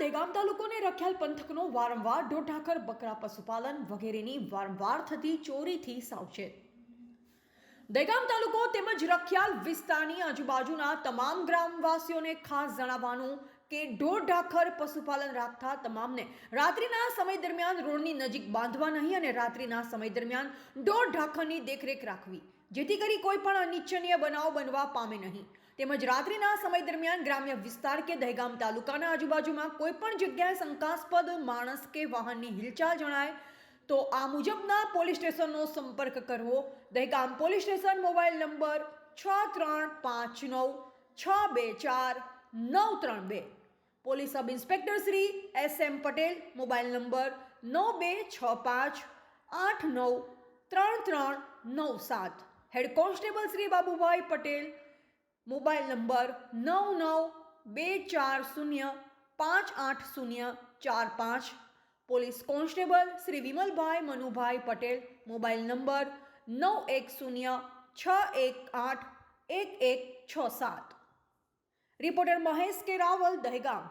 દહેગામ તાલુકોને રખિયાલ પંથકનો વારંવાર ઢોરઢાકર બકરા પશુપાલન વગેરેની વારંવાર થતી ચોરીથી સાવચેત. દહેગામ તાલુકો તેમજ રખિયાલ વિસ્તારની આજુબાજુના તમામ ગ્રામવાસીઓને ખાસ જણાવવાનું કે ઢોર ઢાખર પશુપાલન રાખતા તમામને રાત્રિના સમય દરમિયાન રોડની નજીક બાંધવા નહીં અને રાત્રિના સમય દરમિયાન ઢોર ઢાખરની દેખરેખ રાખવી. જેથી કરી કોઈ પણ અનિચ્છનીય બનાવ બનવા પામે નહીં. તેમજ રાત્રિના સમય દરમિયાન ગ્રામ્ય વિસ્તાર કે દહેગામ તાલુકાના આજુબાજુમાં કોઈ પણ જગ્યાએ શંકાસ્પદ માણસ કે વાહનની હિલચાલ જણાય, તો આ મુજબના પોલીસ સ્ટેશનનો સંપર્ક કરવો, Dehgam police station mobile number છ ત્રણ પાંચ નવ, છ બે ચાર, નવ ત્રણ બે. Police sub inspector Shri S M Patel, mobile number નવ બે છ પાંચ આઠ નવ ત્રણ ત્રણ નવ સાત. Head constable Shri Babubhai Patel, mobile number નવ નવ બે ચાર શૂન્ય પાંચ આઠ શૂન્ય ચાર પાંચ. Police constable Shri Vimalbhai Manubhai Patel, mobile number નવ એક શૂન્ય છ એક આઠ એક એક છ સાત. રિપોર્ટર મહેશ કે રાવલ દહેગામ.